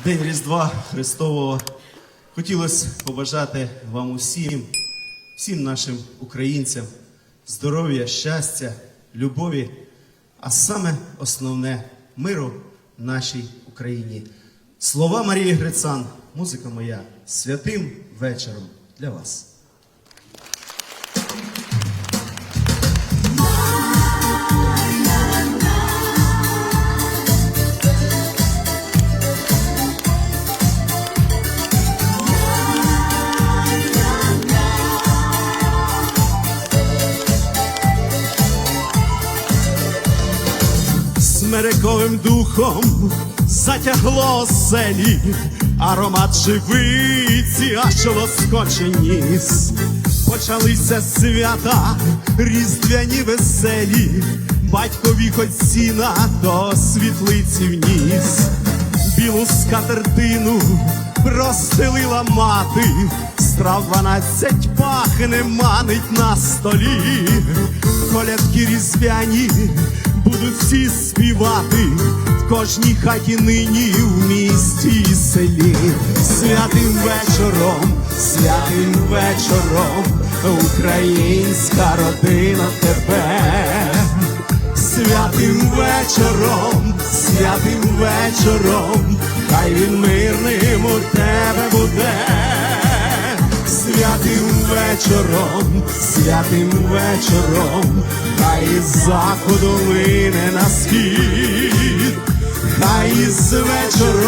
В День Різдва Христового хотілося побажати вам усім, всім нашим українцям здоров'я, щастя, любові, а саме основне миру нашій Україні. Слова Марії Грицан, музика моя святим вечором для вас. Смерековим духом затягло селі, аромат живиці, аж лоскоче ніс. Почалися свята, різдвяні веселі, батькові хоть сіна до світлиці вніс. Білу скатертину простелила мати, страв дванадцять пахне манить на столі, колядки різдвяні будуть всі співати в кожній хаті нині в місті і селі. Святим вечором, святим вечором, українська родина тебе. Святим вечором, святим вечором, хай він мирним у тебе буде. Святим вечором, святим вечором, із заходу лине на схід, хай із вечором.